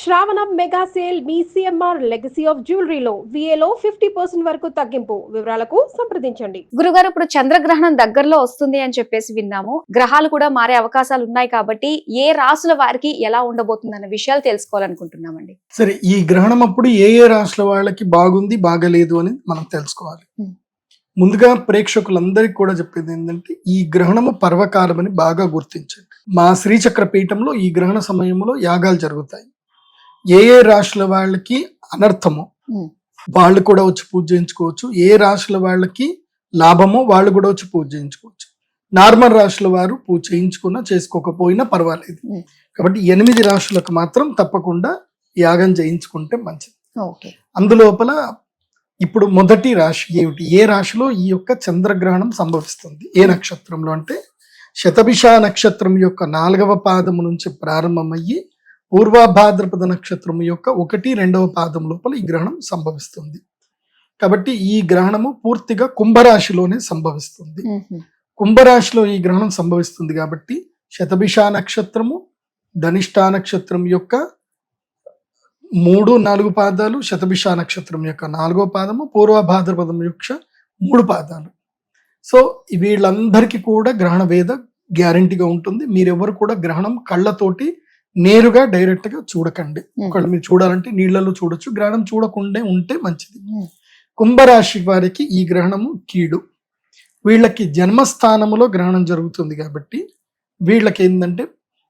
శ్రావణం mega sale మీ CMR legacy of జ్యువెలరీలో విఏలో ఫిఫ్టీ పర్సెంట్ వరకు తగ్గింపు వివరాలకు సంప్రదించండి. గురుగారు ఇప్పుడు చంద్రగ్రహణం దగ్గరలో వస్తుంది అని చెప్పేసి విన్నాము. గ్రహాలు కూడా మారే అవకాశాలు ఉన్నాయి కాబట్టి ఏ రాసుల వారికి ఎలా ఉండబోతుంది అన్న విషయాలు తెలుసుకోవాలనుకుంటున్నామండి. సరే ఈ గ్రహణం అప్పుడు ఏ ఏ రాష్ట్రాల వాళ్ళకి బాగుంది బాగలేదు అని మనం తెలుసుకోవాలి. ముందుగా ప్రేక్షకులందరికీ కూడా చెప్పేది ఏంటంటే ఈ గ్రహణము పర్వకాలం అని బాగా గుర్తించండి. మా శ్రీచక్ర పీఠంలో ఈ గ్రహణ సమయంలో యాగాలు జరుగుతాయి. ఏ ఏ రాశుల వాళ్ళకి అనర్థమో. వాళ్ళు కూడా వచ్చి పూజ చేయించుకోవచ్చు. ఏ రాశుల వాళ్ళకి లాభమో వాళ్ళు కూడా వచ్చి పూజ చేయించుకోవచ్చు. నార్మల్ రాశుల వారు పూజ చేయించుకున్నా చేసుకోకపోయినా పర్వాలేదు. కాబట్టి ఎనిమిది రాశులకు మాత్రం తప్పకుండా యాగం చేయించుకుంటే మంచిది. ఓకే. అందులోపల ఇప్పుడు మొదటి రాశి ఏమిటి? ఏ రాశిలో ఈ యొక్క చంద్రగ్రహణం సంభవిస్తుంది? ఏ నక్షత్రంలో? అంటే శతభిష నక్షత్రం యొక్క నాలుగవ పాదము నుంచి ప్రారంభమయ్యి పూర్వభాద్రపద నక్షత్రం యొక్క ఒకటి రెండవ పాదం లోపల ఈ గ్రహణం సంభవిస్తుంది. కాబట్టి ఈ గ్రహణము పూర్తిగా కుంభరాశిలోనే సంభవిస్తుంది. కుంభరాశిలో ఈ గ్రహణం సంభవిస్తుంది కాబట్టి శతభిష నక్షత్రము ధనిష్టా నక్షత్రం యొక్క మూడు నాలుగు పాదాలు శతభిష నక్షత్రం యొక్క నాలుగో పాదము పూర్వ భాద్రపదం యొక్క మూడు పాదాలు. సో వీళ్ళందరికీ కూడా గ్రహణ వేద గ్యారంటీగా ఉంటుంది. మీరెవరు కూడా గ్రహణం కళ్ళతోటి నేరుగా డైరెక్ట్గా చూడకండి ఒకవేళ మీరు చూడాలంటే నీళ్ళలో చూడొచ్చు. గ్రహణం చూడకుండా ఉంటే మంచిది. కుంభరాశి వారికి ఈ గ్రహణము కీడు. వీళ్ళకి జన్మస్థానములో గ్రహణం జరుగుతుంది కాబట్టి వీళ్ళకి ఏంటంటే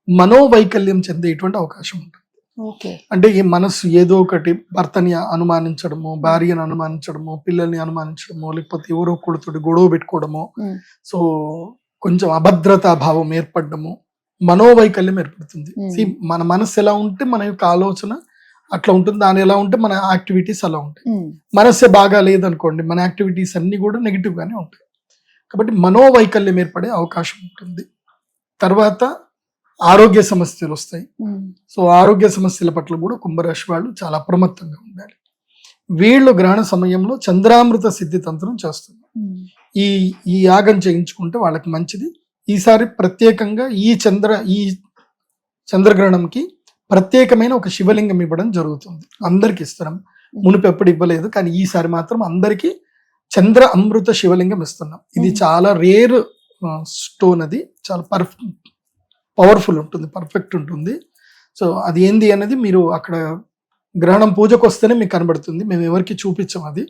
మనోవైకల్యం చెందేటువంటి అవకాశం ఉంటుంది. ఓకే. అంటే ఈ మనస్సు ఏదో ఒకటి భర్తని అనుమానించడము భార్యను అనుమానించడము పిల్లల్ని అనుమానించడము లేకపోతే ఎవరో ఒకరితోటి గొడవ పెట్టుకోవడము. సో కొంచెం అభద్రతా భావం ఏర్పడము మనోవైకల్యం ఏర్పడుతుంది. Hmm. మన మనస్సు ఎలా ఉంటే మన యొక్క ఆలోచన అట్లా ఉంటుంది. దాని ఎలా ఉంటే మన యాక్టివిటీస్ అలా ఉంటాయి. మనస్సే బాగా లేదనుకోండి మన యాక్టివిటీస్ అన్ని కూడా నెగిటివ్ గానే ఉంటాయి. కాబట్టి మనోవైకల్యం ఏర్పడే అవకాశం ఉంటుంది. తర్వాత ఆరోగ్య సమస్యలు వస్తాయి. సో ఆరోగ్య సమస్యల పట్ల కూడా కుంభరాశి వాళ్ళు చాలా అప్రమత్తంగా ఉండాలి. వీళ్ళు గ్రహణ సమయంలో చంద్రామృత సిద్ధి తంత్రం చేస్తున్నారు. ఈ ఈ యాగం చేయించుకుంటే వాళ్ళకి మంచిది. ఈసారి ప్రత్యేకంగా ఈ చంద్ర ఈ చంద్రగ్రహణంకి ప్రత్యేకమైన ఒక శివలింగం ఇవ్వడం జరుగుతుంది. అందరికి ఇస్తున్నాం. మునుపు ఎప్పుడు ఇవ్వలేదు కానీ ఈసారి మాత్రం అందరికి చంద్ర అమృత శివలింగం ఇస్తున్నాం. ఇది. చాలా రేర్ స్టోన్ అది. చాలా పర్ఫ్ పవర్ఫుల్ ఉంటుంది పర్ఫెక్ట్ ఉంటుంది. సో అది ఏంది అనేది మీరు అక్కడ గ్రహణం పూజకు వస్తేనే మీకు కనబడుతుంది. మేము ఎవరికి చూపించాం అది.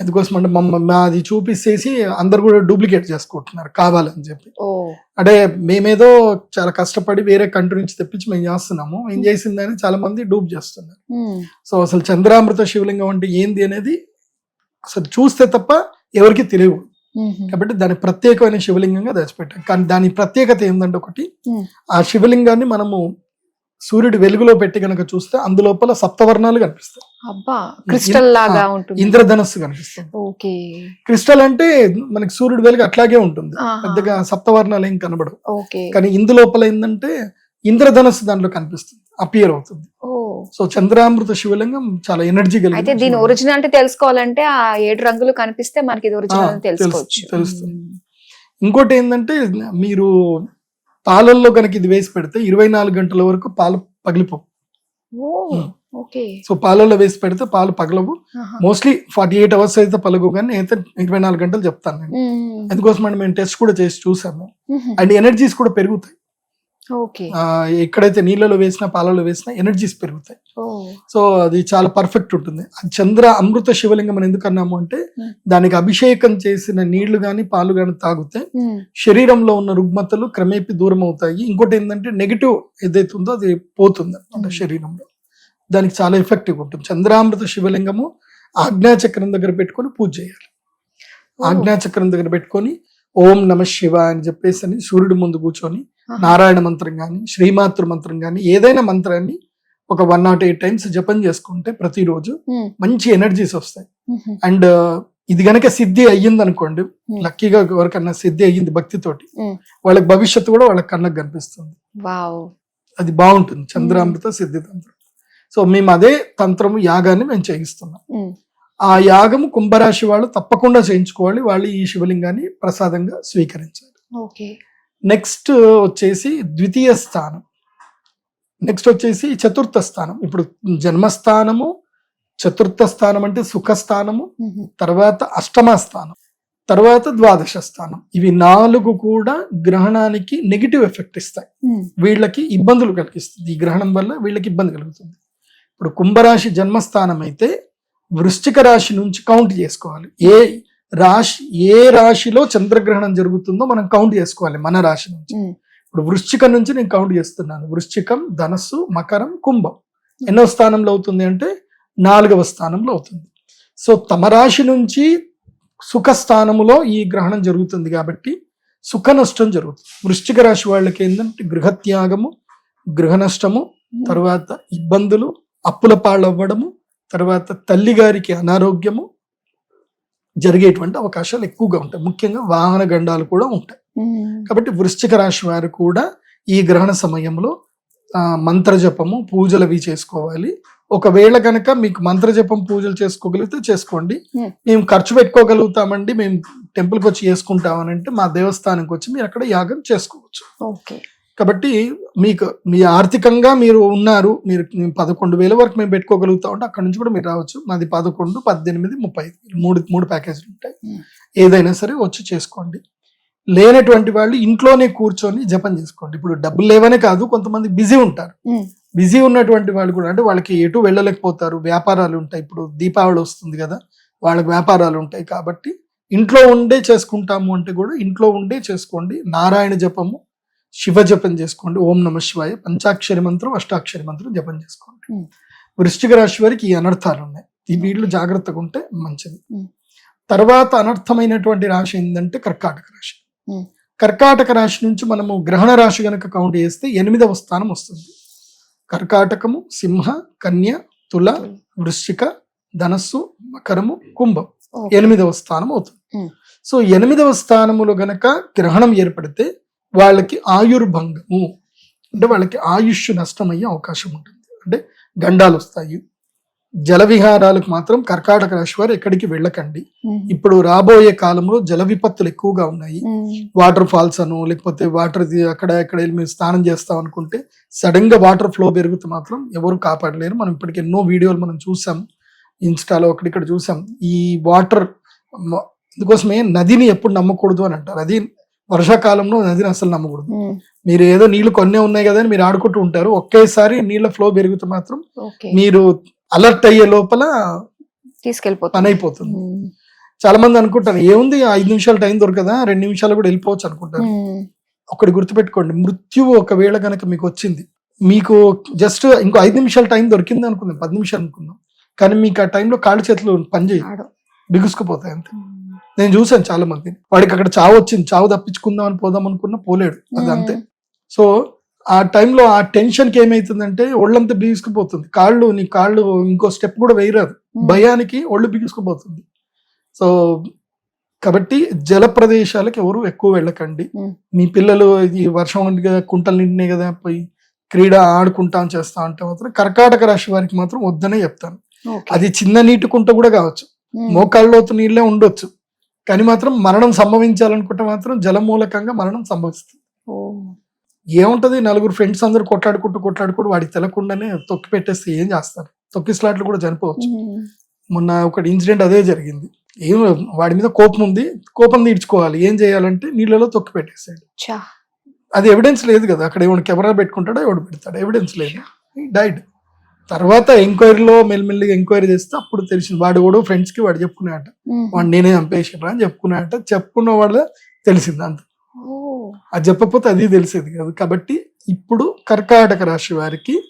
ఎందుకోసం అంటే మమ్మ మా అది చూపిస్తేసి అందరు కూడా డూప్లికేట్ చేసుకుంటున్నారు కావాలని చెప్పి. అంటే మేమేదో చాలా కష్టపడి వేరే కంట్రీ నుంచి తెప్పించి మేము చేస్తున్నాము. మేము చేసిందని చాలా మంది డూప్ చేస్తున్నారు. సో అసలు చంద్రామృత శివలింగం అంటే ఏంది అనేది అసలు చూస్తే తప్ప ఎవరికి తెలియదు కాబట్టి దాని ప్రత్యేకమైన శివలింగంగా దాచిపెట్టాం. కానీ దాని ప్రత్యేకత ఏంటంటే ఒకటి Hmm. ఆ శివలింగాన్ని మనము సూర్యుడి వెలుగులో పెట్టి కనుక చూస్తే అందులోపల సప్తవర్ణాలు కనిపిస్తాయి. అబ్బా క్రిస్టల్ లాగా ఉంటుంది. ఇంద్రధనస్సు కనిపిస్తుంది. ఓకే. క్రిస్టల్ అంటే మనకి సూర్యుడి వెలుగు అట్లాగే ఉంటుంది. పెద్దగా సప్తవర్ణాలు ఏం కనబడవు. ఓకే. కానీ ఇందులోపల ఏంటంటే ఇంద్రధనస్సు దాంట్లో కనిపిస్తుంది అపియర్ అవుతుంది. సో చంద్రామృత శివలింగం చాలా ఎనర్జీ అయితే కలిగి దీని ఒరిజినాలిటీ తెలుసుకోవాలంటే ఆ ఏడు రంగులు కనిపిస్తే మనకి ఇది ఒరిజినల్ తెలుసుకోవచ్చు. తెలుసు- తెలుస్తుంది. ఇంకోటి ఏంటంటే మీరు పాలల్లో కనుక ఇది వేసి పెడితే ఇరవై నాలుగు గంటల వరకు పాలు పగిలిపోవు Hmm. సో పాలల్లో వేసి పెడితే పాలు పగలవు. మోస్ట్లీ ఫార్టీ ఎయిట్ అవర్స్ అయితే పలగు కానీ అయితే ఇరవై నాలుగు గంటలు చెప్తాను నేను. ఎందుకోసం అంటే మేము టెస్ట్ కూడా చేసి చూసాము. అండ్ ఎనర్జీస్ కూడా పెరుగుతాయి ఎక్కడైతే నీళ్ళలో వేసినా పాలలో వేసినా ఎనర్జీస్ పెరుగుతాయి సో అది చాలా పర్ఫెక్ట్ ఉంటుంది చంద్ర అమృత శివలింగం అని ఎందుకు అన్నాము అంటే. దానికి అభిషేకం చేసిన నీళ్ళు గాని పాలు గాని తాగితే. శరీరంలో ఉన్న రుగ్మతలు క్రమేపీ దూరం అవుతాయి ఇంకోటి ఏంటంటే నెగిటివ్ ఏదైతే ఉందో అది పోతుంది అనమాట. శరీరంలో దానికి చాలా ఎఫెక్టివ్ ఉంటుంది చంద్రామృత శివలింగము ఆజ్ఞాచక్రం దగ్గర పెట్టుకొని పూజ చేయాలి. ఆజ్ఞాచక్రం దగ్గర పెట్టుకొని ఓం నమ శివ అని చెప్పేసి అని సూర్యుడి ముందు కూర్చొని. నారాయణ మంత్రం కానీ శ్రీమాతృ మంత్రం కానీ ఏదైనా మంత్రాన్ని ఒక వన్ నాట్ ఎయిట్ టైమ్స్ జపం చేసుకుంటే ప్రతిరోజు. మంచి ఎనర్జీస్ వస్తాయి. అండ్ ఇది గనక సిద్ధి అయ్యింది అనుకోండి. లక్కీగా ఎవరికన్నా సిద్ధి అయ్యింది భక్తితోటి. వాళ్ళకి భవిష్యత్తు కూడా వాళ్ళకి కళ్ళకి కనిపిస్తుంది అది బాగుంటుంది చంద్రామృత సిద్ధి తంత్రం సో మేము అదే తంత్రము యాగాన్ని మేము చేయిస్తున్నాం. ఆ యాగము కుంభరాశి వాళ్ళు తప్పకుండా చేయించుకోవాలి వాళ్ళు ఈ శివలింగాన్ని ప్రసాదంగా స్వీకరించాలి ఓకే నెక్స్ట్ వచ్చేసి ద్వితీయ స్థానం. నెక్స్ట్ వచ్చేసి చతుర్థ స్థానం. ఇప్పుడు జన్మస్థానము చతుర్థ స్థానం అంటే సుఖస్థానము. తర్వాత అష్టమ స్థానం తర్వాత ద్వాదశ స్థానం. ఇవి నాలుగు కూడా గ్రహణానికి నెగిటివ్ ఎఫెక్ట్ ఇస్తాయి. వీళ్ళకి ఇబ్బందులు కలిగిస్తుంది. ఈ గ్రహణం వల్ల వీళ్ళకి ఇబ్బంది కలుగుతుంది. ఇప్పుడు కుంభరాశి జన్మస్థానం అయితే వృశ్చిక రాశి నుంచి కౌంట్ చేసుకోవాలి. ఏ రాశి ఏ రాశిలో చంద్రగ్రహణం జరుగుతుందో మనం కౌంట్ చేసుకోవాలి మన రాశి నుంచి. ఇప్పుడు వృశ్చికం నుంచి నేను కౌంట్ చేస్తున్నాను. వృశ్చికం ధనస్సు మకరం కుంభం. ఎన్నో స్థానంలో అవుతుంది అంటే నాలుగవ స్థానంలో అవుతుంది. సో తమ రాశి నుంచి సుఖ స్థానములో ఈ గ్రహణం జరుగుతుంది కాబట్టి సుఖ నష్టం జరుగుతుంది. వృశ్చిక రాశి వాళ్ళకి ఏంటంటే గృహత్యాగము గృహ నష్టము తర్వాత ఇబ్బందులు అప్పుల పాలవ్వడము తర్వాత తల్లి గారికి అనారోగ్యము జరిగేటువంటి అవకాశాలు ఎక్కువగా ఉంటాయి. ముఖ్యంగా వాహన గండాలు కూడా ఉంటాయి. కాబట్టి వృశ్చిక రాశి వారు కూడా ఈ గ్రహణ సమయంలో మంత్రజపము పూజలు అవి చేసుకోవాలి. ఒకవేళ కనుక మీకు మంత్రజపం పూజలు చేసుకోగలిగితే చేసుకోండి. మేము. ఖర్చు పెట్టుకోగలుగుతామండి. మేము టెంపుల్కి వచ్చి చేసుకుంటామని అంటే మా దేవస్థానానికి వచ్చి మీరు అక్కడ యాగం చేసుకోవచ్చు. ఓకే. కాబట్టి మీకు మీ ఆర్థికంగా మీరు ఉన్నారు మీరు పదకొండు వేల వరకు మేము పెట్టుకోగలుగుతాం అంటే అక్కడ నుంచి కూడా మీరు రావచ్చు. మాది పదకొండు పద్దెనిమిది ముప్పై. మూడు మూడు ప్యాకేజీలు ఉంటాయి. ఏదైనా సరే వచ్చి చేసుకోండి. లేనటువంటి వాళ్ళు ఇంట్లోనే కూర్చొని జపం చేసుకోండి. ఇప్పుడు డబ్బులు లేవనే కాదు కొంతమంది బిజీ ఉంటారు. బిజీ ఉన్నటువంటి వాళ్ళు కూడా అంటే వాళ్ళకి ఎటు వెళ్ళలేకపోతారు. వ్యాపారాలు ఉంటాయి. ఇప్పుడు దీపావళి వస్తుంది కదా వాళ్ళకి వ్యాపారాలు ఉంటాయి కాబట్టి ఇంట్లో ఉండే చేసుకుంటాము అంటే కూడా ఇంట్లో ఉండే చేసుకోండి. నారాయణ జపము శివ జపం చేసుకోండి. ఓం నమ శివాయ. పంచాక్షరి మంత్రం అష్టాక్షరి మంత్రం జపం చేసుకోండి. వృశ్చిక రాశి వారికి ఈ అనర్థాలు ఉన్నాయి. ఈ వీళ్ళు జాగ్రత్తగా ఉంటే మంచిది. తర్వాత అనర్థమైనటువంటి రాశి ఏంటంటే కర్కాటక రాశి. కర్కాటక రాశి నుంచి మనము గ్రహణ రాశి గనక కౌంట్ చేస్తే ఎనిమిదవ స్థానం వస్తుంది. కర్కాటకము సింహ కన్య తుల వృశ్చిక ధనస్సు మకరము కుంభం. ఎనిమిదవ స్థానం అవుతుంది. సో ఎనిమిదవ స్థానములో గనక గ్రహణం ఏర్పడితే వాళ్ళకి ఆయుర్భంగము. అంటే వాళ్ళకి ఆయుష్ నష్టమయ్యే అవకాశం ఉంటుంది. అంటే గండాలు వస్తాయి. జల విహారాలకు మాత్రం కర్కాటక రాశి వారు ఎక్కడికి వెళ్ళకండి. ఇప్పుడు రాబోయే కాలంలో జల విపత్తులు ఎక్కువగా ఉన్నాయి. వాటర్ ఫాల్స్ అను లేకపోతే వాటర్ అక్కడ ఎక్కడ వెళ్ళి మేము స్నానం చేస్తాం అనుకుంటే సడన్గా వాటర్ ఫ్లో పెరిగితే మాత్రం ఎవరు కాపాడలేరు. మనం ఇప్పటికి ఎన్నో వీడియోలు మనం చూసాం. ఇన్స్టాలో అక్కడిక్కడ చూసాం. ఈ వాటర్ అందుకోసమే నదిని ఎప్పుడు నమ్మకూడదు అని అంటారు. అది వర్షాకాలంలో నదిని అసలు నమ్మకూడదు. మీరు ఏదో నీళ్ళు కొన్నే ఉన్నాయి కదా అని మీరు ఆడుకుంటూ ఉంటారు ఒకేసారి నీళ్ళ ఫ్లో పెరిగితే మాత్రం మీరు అలర్ట్ అయ్యే లోపల తీసుకెళ్ళిపోతాం పని అయిపోతుంది. చాలా మంది అనుకుంటారు ఏముంది ఐదు నిమిషాలు టైం దొరకదా రెండు నిమిషాలు కూడా వెళ్ళిపోవచ్చు అనుకుంటారు. ఒకటి గుర్తుపెట్టుకోండి మృత్యువు ఒకవేళ గనక మీకు వచ్చింది మీకు జస్ట్ ఇంకో ఐదు నిమిషాలు టైం దొరికింది అనుకుందాం పది నిమిషాలు అనుకుందాం కానీ మీకు ఆ టైంలో కాళ్ళు చేతులు పనిచేయి ఆడు. బిగుసుకుపోతాయి అంతే. నేను చూసాను చాలా మంది వాడికి అక్కడ చావు వచ్చింది చావు తప్పించుకుందాం అని పోదాం అనుకున్నా పోలేడు. అది అంతే. సో ఆ టైంలో ఆ టెన్షన్కి ఏమైతుందంటే ఒళ్ళంతా బిగుసుకుపోతుంది. కాళ్ళు నీ కాళ్ళు ఇంకో స్టెప్ కూడా వేయరాదు. ఉమ్. భయానికి ఒళ్ళు బిగుసుకుపోతుంది. సో కాబట్టి జల ప్రదేశాలకు ఎవరు ఎక్కువ వెళ్ళకండి. ఉమ్. మీ పిల్లలు ఈ వర్షం ఉంది కదా కుంటలు నిండినాయి కదా పోయి క్రీడ ఆడుకుంటాం చేస్తా అంటే మాత్రం కర్కాటక రాశి వారికి మాత్రం వద్దనే చెప్తాను. అది చిన్న నీటి కుంట కూడా కావచ్చు. మోకాళ్ళలోతు నీళ్ళే ఉండొచ్చు. కానీ మాత్రం మరణం సంభవించాలనుకుంటే మాత్రం జల మూలకంగా మరణం సంభవిస్తుంది. ఏముంటది? నలుగురు ఫ్రెండ్స్ అందరూ కొట్లాడుకుంటూ కొట్లాడుకుంటూ వాడికి తెలకుండానే తొక్కి పెట్టేస్తే ఏం చేస్తారు? తొక్కి స్లాట్లు కూడా చనిపోవచ్చు. మొన్న ఒకటి ఇన్సిడెంట్ అదే జరిగింది. ఏం వాడి మీద కోపం ఉంది. కోపం తీర్చుకోవాలి. ఏం చేయాలంటే నీళ్ళలో తొక్కి పెట్టేసాడు. అది ఎవిడెన్స్ లేదు కదా. అక్కడ ఎవడు కెమెరా పెట్టుకుంటాడో ఎవడు పెడతాడు. ఎవిడెన్స్ లేదు. డైడ్ తర్వాత ఎంక్వైరీలో మెల్లిమెల్లిగా ఎంక్వైరీ చేస్తే అప్పుడు తెలిసింది. వాడు కూడా ఫ్రెండ్స్కి వాడు చెప్పుకున్నాడట. ఉమ్. వాడు నేనే చంపేసిరా అని చెప్పుకున్నాడట. చెప్పుకున్న వాడు తెలిసింది అంత. ఓ. అది చెప్పకపోతే అది తెలిసేది కాదు. కాబట్టి ఇప్పుడు కర్కాటక రాశి వారికి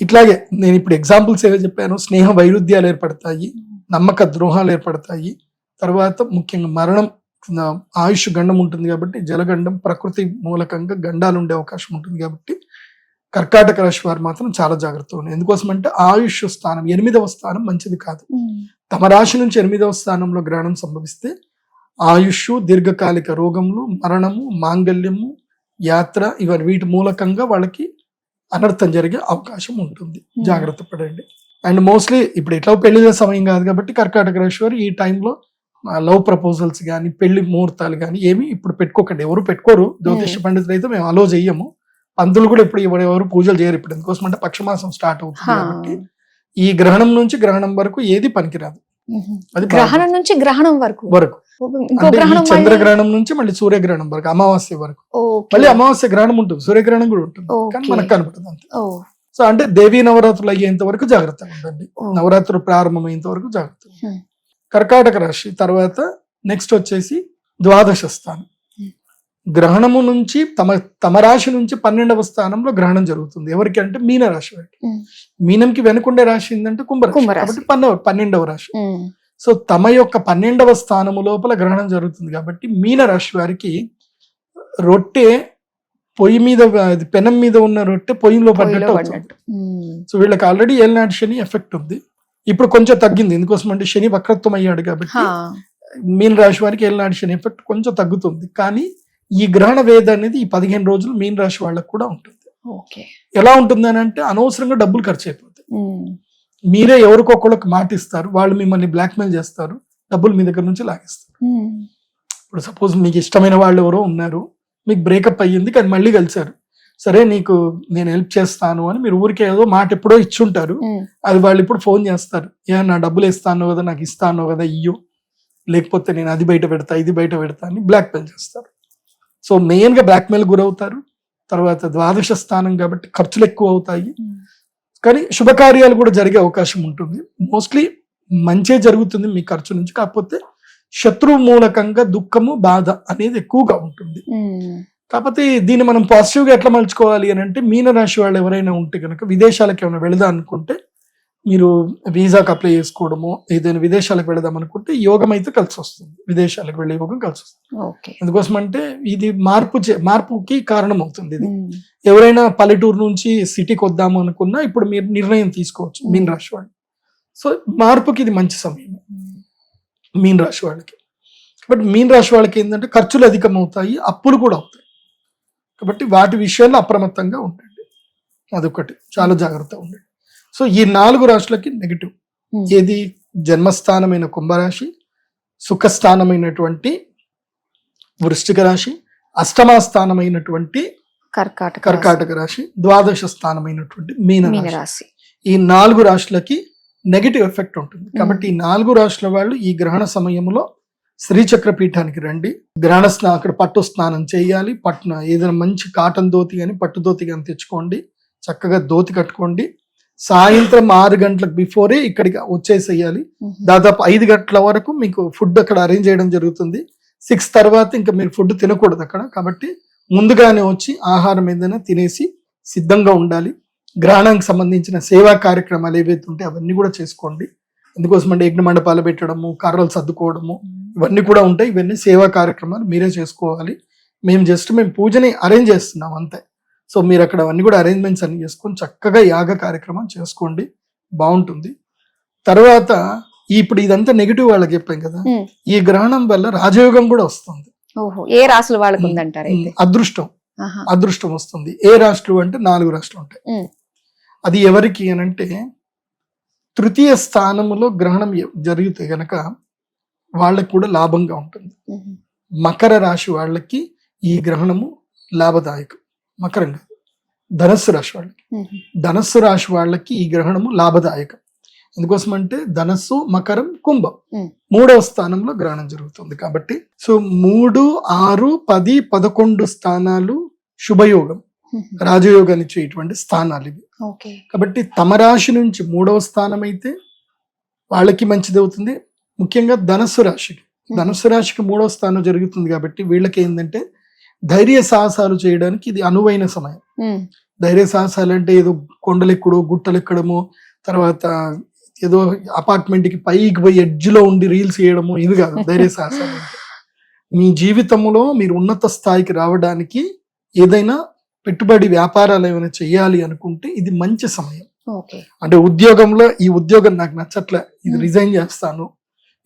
ఇట్లాగే నేను ఇప్పుడు ఎగ్జాంపుల్స్ ఏవో చెప్పాను. స్నేహ వైరుధ్యాలు ఏర్పడతాయి నమ్మక ద్రోహాలు ఏర్పడతాయి. తర్వాత ముఖ్యంగా మరణం ఆయుష్ గండం ఉంటుంది కాబట్టి జలగండం ప్రకృతి మూలకంగా గండాలు ఉండే అవకాశం ఉంటుంది కాబట్టి కర్కాటక రాశి వారు మాత్రం చాలా జాగ్రత్తగా ఉన్నారు ఎందుకోసం అంటే ఆయుష్ స్థానం ఎనిమిదవ స్థానం మంచిది కాదు. తమ రాశి నుంచి ఎనిమిదవ స్థానంలో గ్రహణం సంభవిస్తే ఆయుష్ దీర్ఘకాలిక రోగములు మరణము మాంగల్యము యాత్ర ఇవన్నీ వీటి మూలకంగా వాళ్ళకి అనర్థం జరిగే అవకాశం ఉంటుంది. జాగ్రత్త పడండి. అండ్ మోస్ట్లీ ఇప్పుడు ఎట్లా పెళ్ళి సమయం కాదు కాబట్టి కర్కాటక రాశి వారు ఈ టైంలో లవ్ ప్రపోజల్స్ కానీ పెళ్ళి ముహూర్తాలు కానీ ఏమి ఇప్పుడు పెట్టుకోకండి. ఎవరు పెట్టుకోరు. జ్యోతిష పండితులు అయితే మేము అలో చెయ్యము. పంతులు కూడా ఇప్పుడు ఎవరు ఎవరు పూజలు చేయరు ఇప్పుడు ఎందుకోసం అంటే పక్షమాసం స్టార్ట్ అవుతుంది. కాబట్టి ఈ గ్రహణం నుంచి గ్రహణం వరకు ఏది పనికిరాదు. అది గ్రహణం నుంచి గ్రహణం వరకు వరకు చంద్రగ్రహణం నుంచి మళ్ళీ సూర్యగ్రహణం వరకు అమావాస్య వరకు. మళ్ళీ అమావాస్య గ్రహణం ఉంటుంది సూర్యగ్రహణం కూడా ఉంటుంది. కానీ మనకు కనపడదు అంతే సో అంటే దేవీ నవరాత్రులు అయ్యేంత వరకు జాగ్రత్తగా ఉండండి. నవరాత్రులు ప్రారంభమయ్యేంత వరకు జాగ్రత్త. కర్కాటక రాశి తర్వాత నెక్స్ట్ వచ్చేసి ద్వాదశ స్థానం. గ్రహణము నుంచి తమ తమ రాశి నుంచి పన్నెండవ స్థానంలో గ్రహణం జరుగుతుంది ఎవరికి అంటే మీన రాశి వారికి. మీనంకి వెనుకుండే రాశి ఏంటంటే కుంభరాశి. కాబట్టి పన్నెండవ పన్నెండవ రాశి. సో తమ యొక్క పన్నెండవ స్థానము లోపల గ్రహణం జరుగుతుంది కాబట్టి మీన రాశి వారికి రొట్టె పొయ్యి మీద పెనం మీద ఉన్న రొట్టె పొయ్యిలో పడ్డట్టు అవుతుంది. సో వీళ్ళకి ఆల్రెడీ ఏలినాటి శని ఎఫెక్ట్ ఉంది ఇప్పుడు కొంచెం తగ్గింది ఎందుకోసం అంటే శని వక్రత్వం అయ్యాడు కాబట్టి. మీన రాశి వారికి ఏలినాటి శని ఎఫెక్ట్ కొంచెం తగ్గుతుంది కానీ ఈ గ్రహణ వేద అనేది ఈ పదిహేను రోజులు మీన రాశి వాళ్ళకి కూడా ఉంటుంది. ఓకే. ఎలా ఉంటుంది అని అంటే అనవసరంగా డబ్బులు ఖర్చు అయిపోతాయి. మీరే ఎవరికొకళ్ళకి మాట ఇస్తారు వాళ్ళు మిమ్మల్ని బ్లాక్మెయిల్ చేస్తారు డబ్బులు మీ దగ్గర నుంచి లాగేస్తారు. ఇప్పుడు సపోజ్ మీకు ఇష్టమైన వాళ్ళు ఎవరో ఉన్నారు మీకు బ్రేకప్ అయ్యింది కానీ మళ్ళీ కలిసారు సరే నీకు నేను హెల్ప్ చేస్తాను అని మీరు ఊరికే ఏదో మాట ఎప్పుడో ఇచ్చుంటారు. అది వాళ్ళు ఇప్పుడు ఫోన్ చేస్తారు. ఏ నా డబ్బులు ఇస్తాను కదా నాకు ఇస్తాను కదా ఇయ్యు. లేకపోతే నేను అది బయట పెడతా ఇది బయట పెడతా అని బ్లాక్మెయిల్ చేస్తారు. సో మెయిన్గా బ్లాక్మెయిల్ గురవుతారు. తర్వాత ద్వాదశ స్థానం కాబట్టి ఖర్చులు ఎక్కువ అవుతాయి. మ్మ్. కానీ శుభకార్యాలు కూడా జరిగే అవకాశం ఉంటుంది. మోస్ట్లీ మంచే జరుగుతుంది మీ ఖర్చు నుంచి. కాకపోతే శత్రువు మూలకంగా దుఃఖము బాధ అనేది ఎక్కువగా ఉంటుంది. మ్మ్. కాకపోతే దీన్ని మనం పాజిటివ్గా ఎట్లా మలుచుకోవాలి అని అంటే మీన రాశి వాళ్ళు ఎవరైనా ఉంటే కనుక విదేశాలకు ఏమైనా వెళదాం అనుకుంటే మీరు వీసాకి అప్లై చేసుకోవడము ఏదైనా విదేశాలకు వెళదాం అనుకుంటే యోగం అయితే కలిసి వస్తుంది. విదేశాలకు వెళ్ళే యోగం కలిసి వస్తుంది. ఓకే. అందుకోసం అంటే ఇది మార్పు చే- మార్పుకి కారణం అవుతుంది ఇది. ఎవరైనా పల్లెటూరు నుంచి సిటీకి వద్దాము అనుకున్నా ఇప్పుడు మీరు నిర్ణయం తీసుకోవచ్చు మీన రాశి వాళ్ళు. సో మార్పుకి ఇది మంచి సమయం. మీన రాశి వాళ్ళకి. కాబట్టి మీన రాశి వాళ్ళకి ఏంటంటే ఖర్చులు అధికం అవుతాయి అప్పులు కూడా అవుతాయి. కాబట్టి వాటి విషయాల్లో అప్రమత్తంగా ఉండండి. అదొకటి. చాలా జాగ్రత్తగా ఉండండి. సో ఈ నాలుగు రాశులకి నెగిటివ్. Hmm. ఏది? జన్మస్థానమైన కుంభరాశి సుఖస్థానమైనటువంటి వృశ్చిక రాశి అష్టమ స్థానమైనటువంటి కర్కాటక కర్కాటక రాశి ద్వాదశ స్థానమైనటువంటి మీన రాశి. ఈ నాలుగు రాశులకి నెగటివ్ ఎఫెక్ట్ ఉంటుంది. కాబట్టి ఈ నాలుగు రాశుల వాళ్ళు ఈ గ్రహణ సమయంలో శ్రీచక్ర పీఠానికి రండి. గ్రహణ స్నా అక్కడ పట్టు స్నానం చేయాలి. పట్టున ఏదైనా మంచి కాటన్ ధోతి కానీ పట్టు ధోతి కానీ తెచ్చుకోండి. చక్కగా ధోతి కట్టుకోండి. సాయంత్రం ఆరు గంటలకు బిఫోరే ఇక్కడికి వచ్చేసేయాలి. దాదాపు ఐదు గంటల వరకు మీకు ఫుడ్ అక్కడ అరేంజ్ చేయడం జరుగుతుంది. సిక్స్ తర్వాత ఇంకా మీరు ఫుడ్ తినకూడదు అక్కడ. కాబట్టి ముందుగానే వచ్చి ఆహారం ఏదైనా తినేసి సిద్ధంగా ఉండాలి. గ్రహణానికి సంబంధించిన సేవా కార్యక్రమాలు ఏవైతే ఉంటే అవన్నీ కూడా చేసుకోండి. ఎందుకోసం అంటే యజ్ఞ మండపాలు పెట్టడము కర్రలు సర్దుకోవడము ఇవన్నీ కూడా ఉంటాయి. ఇవన్నీ సేవా కార్యక్రమాలు మీరే చేసుకోవాలి. మేము జస్ట్ మేము పూజని అరేంజ్ చేస్తున్నాం అంతే. సో మీరు అక్కడ అవన్నీ కూడా అరేంజ్మెంట్స్ అన్ని చేసుకొని చక్కగా యాగ కార్యక్రమం చేసుకోండి. బాగుంటుంది. తర్వాత ఇప్పుడు ఇదంతా నెగిటివ్ వాళ్ళకి చెప్పాం కదా. ఈ గ్రహణం వల్ల రాజయోగం కూడా వస్తుంది. ఏ రాసుల వాళ్ళకు ఉందంటారు అదృష్టం. అదృష్టం వస్తుంది. ఏ రాష్ట్రం అంటే నాలుగు రాష్ట్రాలు ఉంటాయి. అది ఎవరికి అనంటే తృతీయ స్థానములో గ్రహణం జరిగితే గనక వాళ్ళకి కూడా లాభంగా ఉంటుంది. మకర రాశి వాళ్ళకి ఈ గ్రహణము లాభదాయకం. మకరం కాదు ధనస్సు రాశి వాళ్ళకి. ధనస్సు రాశి వాళ్ళకి ఈ గ్రహణము లాభదాయకం. ఎందుకోసం అంటే ధనస్సు మకరం కుంభం. మూడవ స్థానంలో గ్రహణం జరుగుతుంది కాబట్టి. సో మూడు ఆరు పది పదకొండు స్థానాలు శుభయోగం. రాజయోగాన్ని ఇచ్చేటువంటి స్థానాలు ఇవి. కాబట్టి తమ రాశి నుంచి మూడవ స్థానం అయితే వాళ్ళకి మంచిది అవుతుంది. ముఖ్యంగా ధనస్సు రాశికి. ధనుస్సు రాశికి మూడవ స్థానం జరుగుతుంది కాబట్టి వీళ్ళకి ఏంటంటే ధైర్య సాహసాలు చేయడానికి ఇది అనువైన సమయం. ధైర్య సాహసాలు అంటే ఏదో కొండలెక్కడు గుట్టలెక్కడము తర్వాత ఏదో అపార్ట్మెంట్కి పైకి పోయి edge లో ఉండి రీల్స్ చేయడము ఇది కాదు ధైర్య సాహసాలు. మీ జీవితంలో మీరు ఉన్నత స్థాయికి రావడానికి ఏదైనా పెట్టుబడి వ్యాపారాలు ఏమైనా చేయాలి అనుకుంటే ఇది మంచి సమయం అంటే ఉద్యోగంలో ఈ ఉద్యోగం నాకు నచ్చట్లే ఇది. రిజైన్ చేస్తాను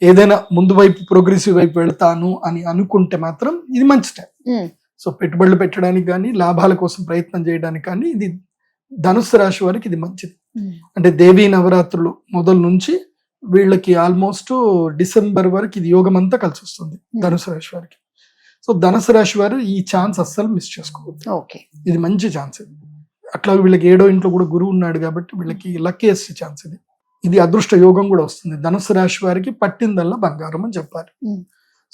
ఏదైనా ముందు వైపు ప్రోగ్రెసివ్ వైపు వెళ్తాను అని అనుకుంటే మాత్రం ఇది మంచి టైం. సో పెట్టుబడులు పెట్టడానికి కానీ లాభాల కోసం ప్రయత్నం చేయడానికి కానీ ఇది ధనుస్సు రాశి వారికి ఇది మంచిది. మ్మ్. అంటే దేవీ నవరాత్రులు మొదలు నుంచి వీళ్ళకి ఆల్మోస్ట్ డిసెంబర్ వరకు ఇది యోగం అంతా కలిసి వస్తుంది ధనుసు రాశి వారికి. సో ధనుసు రాశి వారు ఈ ఛాన్స్ అస్సలు మిస్ చేసుకోవద్దు. ఓకే. ఇది మంచి ఛాన్స్ ఇది. అట్లా వీళ్ళకి ఏడో ఇంట్లో కూడా గురువు ఉన్నాడు కాబట్టి వీళ్ళకి లక్కీయెస్ట్ ఛాన్స్ ఇది. ఇది అదృష్ట యోగం కూడా వస్తుంది. ధనుసు రాశి వారికి పట్టిందల్లా బంగారం అని చెప్పాలి. Mm.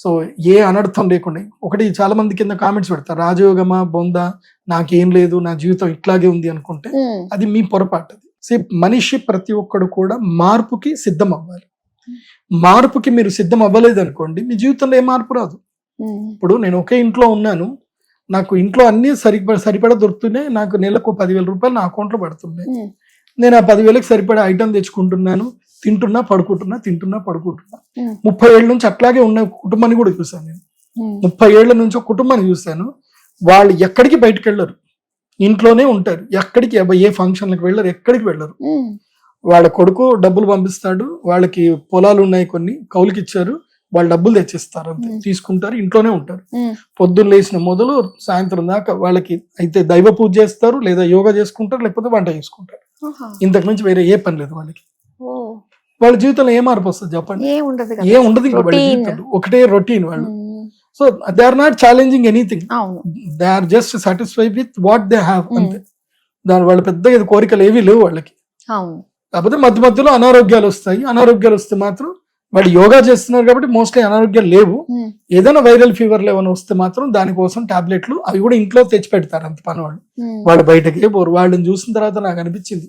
సో ఏ అనర్థం లేకుండా. ఒకటి చాలా మంది కింద కామెంట్స్ పెడతారు. రాజయోగమా బొందా నాకేం లేదు నా జీవితం ఇట్లాగే ఉంది అనుకుంటే అది మీ పొరపాటు అది. See, మనిషి ప్రతి ఒక్కడు కూడా మార్పుకి సిద్ధం అవ్వాలి మార్పుకి మీరు సిద్ధం అవ్వలేదు అనుకోండి మీ జీవితంలో ఏ మార్పు రాదు. ఇప్పుడు నేను ఒకే ఇంట్లో ఉన్నాను. నాకు ఇంట్లో అన్ని సరిపడ సరిపడా దొరుకుతున్నాయి. నాకు నెలకు పదివేల రూపాయలు నా అకౌంట్లో పడుతున్నాయి. నేను ఆ పదివేలకు సరిపడా ఐటమ్ తెచ్చుకుంటున్నాను. తింటున్నా పడుకుంటున్నా తింటున్నా పడుకుంటున్నా. ముప్పై ఏళ్ళ నుంచి అట్లాగే ఉన్న కుటుంబాన్ని కూడా చూశాను నేను. ముప్పై ఏళ్ళ నుంచి ఒక కుటుంబాన్ని చూశాను. వాళ్ళు ఎక్కడికి బయటకు వెళ్ళరు. ఇంట్లోనే ఉంటారు. ఎక్కడికి ఏ ఫంక్షన్లకు వెళ్ళరు ఎక్కడికి వెళ్ళరు. వాళ్ళ కొడుకు డబ్బులు పంపిస్తాడు. వాళ్ళకి పొలాలు ఉన్నాయి కొన్ని కౌలుకి ఇచ్చారు. వాళ్ళు డబ్బులు తెచ్చిస్తారు అంతే. తీసుకుంటారు ఇంట్లోనే ఉంటారు. పొద్దున్న లేచిన మొదలు సాయంత్రం దాకా వాళ్ళకి అయితే దైవ పూజ చేస్తారు లేదా యోగా చేసుకుంటారు లేకపోతే వంట చేసుకుంటారు. ఇంతకు మించి వేరే ఏ పని లేదు వాళ్ళకి. వాళ్ళ జీవితంలో ఏ మార్పు వస్తుంది చెప్పండి? ఏ ఉండదు కదా. ఏ ఉండదు ఇంకా వాళ్ళ Routine. జీవితంలో. ఒకటే రొటీన్ వాళ్ళు. So they are not challenging anything they are just satisfy with what they have Hmm. అంతే. దాని వాళ్ళ పెద్దగా ఇది కోరికలు ఏవీ లేవు వాళ్ళకి. కాకపోతే మధ్య మధ్యలో అనారోగ్యాలు వస్తాయి. అనారోగ్యాలు వస్తే మాత్రం వాళ్ళు యోగా చేస్తున్నారు కాబట్టి మోస్ట్లీ అనారోగ్యాలు లేవు. ఉమ్, ఏదైనా వైరల్ ఫీవర్లు ఏమైనా వస్తే మాత్రం దానికోసం టాబ్లెట్లు అవి కూడా ఇంట్లో తెచ్చి పెడతారు అంత పని వాళ్ళు ఉమ్, వాళ్ళు బయటకే పోరు. వాళ్ళని చూసిన తర్వాత నాకు అనిపించింది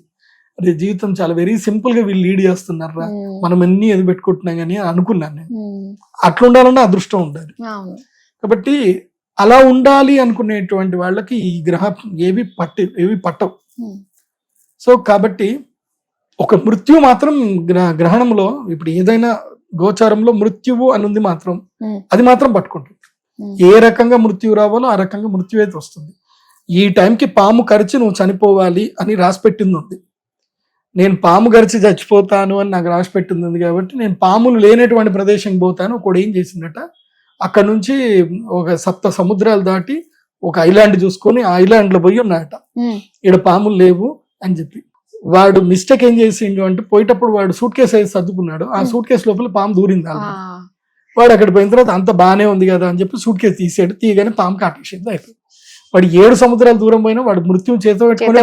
అదే జీవితం చాలా వెరీ సింపుల్గా వీళ్ళు లీడ్ చేస్తున్నారా మనం ఎన్ని ఎది పెట్టుకుంటున్నాం కానీ అనుకున్నాను నేను. అట్లా ఉండాలన్నా అదృష్టం ఉండాలి. కాబట్టి అలా ఉండాలి అనుకునేటువంటి వాళ్ళకి ఈ గ్రహ ఏవి పట్టి ఏవి పట్టవు. సో కాబట్టి ఒక మృత్యు మాత్రం గ్ర గ్రహణంలో ఇప్పుడు ఏదైనా గోచారంలో మృత్యువు అని ఉంది మాత్రం అది మాత్రం పట్టుకుంటుంది. ఏ రకంగా మృత్యు రావాలో ఆ రకంగా మృత్యు అయితే వస్తుంది. ఈ టైంకి పాము కరిచి నువ్వు చనిపోవాలి అని రాసిపెట్టింది ఉంది. నేను పాము గరిచి చచ్చిపోతాను అని నాకు రాసిపెట్టింది ఉంది కాబట్టి నేను పాములు లేనటువంటి ప్రదేశంకి పోతాను. ఒకడు ఏం చేసిందట అక్కడ నుంచి ఒక సప్త సముద్రాలు దాటి ఒక ఐలాండ్ చూసుకొని ఆ ఐలాండ్లో పోయి ఉన్నాయట ఇక్కడ పాములు లేవు అని చెప్పి. వాడు మిస్టేక్ ఏం చేసిండు అంటే పోయేటప్పుడు వాడు సూట్ కేసు అయితే సర్దుకున్నాడు. ఆ. సూట్ కేసు లోపల పాము దూరింది. వాడు అక్కడ పోయిన తర్వాత అంత బానే ఉంది కదా అని చెప్పి సూట్ కేసు తీసాడు తీయగానే పాము కాటేసింది అయిపోయింది. వాడు ఏడు సముద్రాల దూరం పోయినా వాడు మృత్యు చేత పట్టుకొని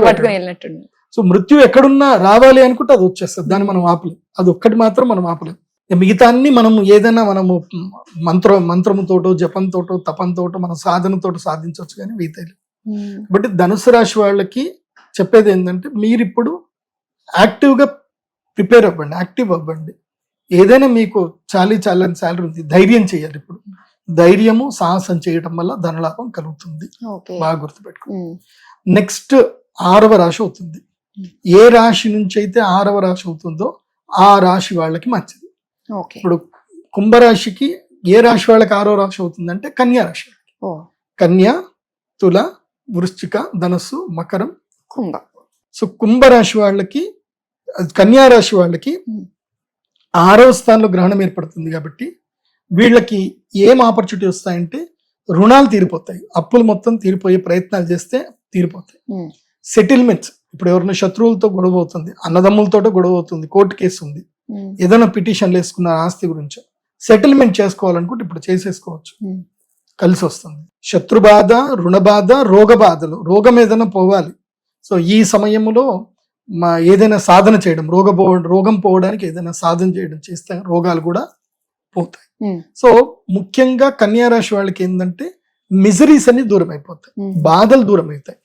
సో మృత్యు ఎక్కడున్నా రావాలి అనుకుంటే అది వచ్చేస్తుంది. దాన్ని మనం ఆపలేం. అది ఒక్కటి మాత్రం మనం ఆపలేం. మిగతా అన్ని మనం ఏదైనా మనము మంత్ర మంత్రముతోటో జపంతోటో తపంతోటో మన సాధనతోటో సాధించవచ్చు కానీ మిగతా ఉమ్, కాబట్టి ధనుసు రాశి వాళ్ళకి చెప్పేది ఏంటంటే మీరు ఇప్పుడు యాక్టివ్గా ప్రిపేర్ అవ్వండి యాక్టివ్ అవ్వండి. ఏదైనా మీకు చాలీ చాలని శాలరీ ఉంది ధైర్యం చేయాలి ఇప్పుడు. ధైర్యము సాహసం చేయడం వల్ల ధనలాభం కలుగుతుంది. బాగా గుర్తుపెట్టుకో. ఉమ్, నెక్స్ట్ ఆరవ రాశి అవుతుంది. ఏ రాశి నుంచి అయితే ఆరవ రాశి అవుతుందో ఆ రాశి వాళ్ళకి మంచిది. ఇప్పుడు కుంభరాశికి ఏ రాశి వాళ్ళకి ఆరో రాశి అవుతుందంటే కన్యా రాశి కన్య తుల వృశ్చిక ధనస్సు మకరం కుంభ. సో కుంభరాశి వాళ్ళకి కన్యా రాశి వాళ్ళకి. ఆరవ స్థానంలో గ్రహణం ఏర్పడుతుంది కాబట్టి వీళ్ళకి ఏం ఆపర్చునిటీ వస్తాయంటే రుణాలు తీరిపోతాయి. అప్పులు మొత్తం తీరిపోయే ప్రయత్నాలు చేస్తే తీరిపోతాయి. సెటిల్మెంట్స్. ఇప్పుడు ఎవరైనా శత్రువులతో గొడవ అవుతుంది అన్నదమ్ములతో గొడవ అవుతుంది కోర్టు కేసు ఉంది. ఏదైనా పిటిషన్లు వేసుకున్న ఆస్తి గురించి సెటిల్మెంట్ చేసుకోవాలనుకుంటే ఇప్పుడు చేసేసుకోవచ్చు. కలిసి వస్తుంది. శత్రు బాధ రుణ బాధ రోగ బాధలు రోగం ఏదైనా పోవాలి. సో ఈ సమయంలో మా ఏదైనా సాధన చేయడం రోగ పో- రోగం పోవడానికి ఏదైనా సాధన చేయడం చేస్తే రోగాలు కూడా పోతాయి. సో ముఖ్యంగా కన్యా రాశి వాళ్ళకి ఏంటంటే మిజరీస్ అన్ని దూరం అయిపోతాయి బాధలు దూరం అవుతాయి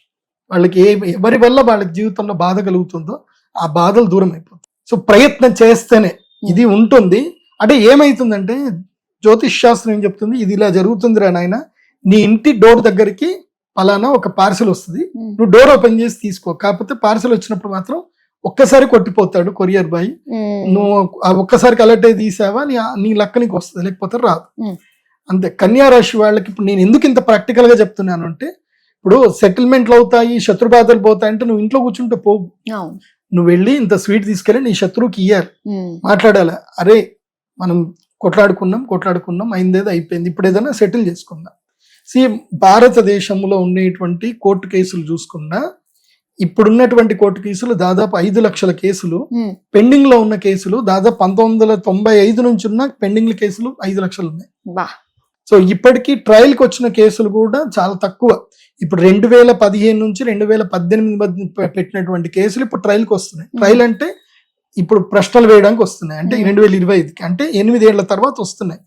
వాళ్ళకి ఏ ఎవరి వల్ల వాళ్ళకి జీవితంలో బాధ కలుగుతుందో ఆ బాధలు దూరం అయిపోతాయి. సో ప్రయత్నం చేస్తేనే ఇది ఉంటుంది. అంటే ఏమైతుందంటే జ్యోతిష్ శాస్త్రం ఏం చెప్తుంది? ఇది ఇలా జరుగుతుందిరా నాయన. నీ ఇంటి డోర్ దగ్గరికి పలానా ఒక పార్సిల్ వస్తుంది. ఉమ్, నువ్వు డోర్ ఓపెన్ చేసి తీసుకో. కాకపోతే పార్సిల్ వచ్చినప్పుడు మాత్రం ఒక్కసారి కొట్టిపోతాడు కొరియర్ బాయ్. ఉమ్, నువ్వు ఒక్కసారికి అలర్ట్ అయి తీసావా? నీ నీ లక్క నీకు వస్తుంది. లేకపోతే రాదు. Hmm. అంతే. కన్యా రాశి వాళ్ళకి ఇప్పుడు నేను ఎందుకు ఇంత ప్రాక్టికల్గా చెప్తున్నాను అంటే ఇప్పుడు సెటిల్మెంట్లు అవుతాయి శత్రుబాధలు పోతాయి అంటే నువ్వు ఇంట్లో కూర్చుంటే పోవు. నువ్వు వెళ్ళి ఇంత స్వీట్ తీసుకెళ్ళి నీ శత్రువుకి ఇయ్యాలి. మాట్లాడాలి అరే మనం కొట్లాడుకున్నాం కొట్లాడుకున్నాం అయిందేదో అయిపోయింది ఇప్పుడు ఏదైనా సెటిల్ చేసుకుందాం. సి భారతదేశంలో ఉండేటువంటి కోర్టు కేసులు చూసుకున్నా ఇప్పుడున్నటువంటి కోర్టు కేసులు దాదాపు ఐదు లక్షల కేసులు. పెండింగ్లో ఉన్న కేసులు దాదాపు పంతొమ్మిది వందల తొంభై ఐదు నుంచి ఉన్న పెండింగ్ కేసులు ఐదు లక్షలు ఉన్నాయి. సో ఇప్పటికీ ట్రయల్కి వచ్చిన కేసులు కూడా చాలా తక్కువ. ఇప్పుడు రెండు వేల పదిహేను నుంచి రెండు వేల పద్దెనిమిది మధ్య పెట్టినటువంటి కేసులు ఇప్పుడు ట్రయల్కి వస్తున్నాయి. ట్రయల్ అంటే ఇప్పుడు ప్రశ్నలు వేయడానికి వస్తున్నాయి. అంటే. రెండు వేల ఇరవై ఐదుకి అంటే ఎనిమిదేళ్ళ తర్వాత వస్తున్నాయి.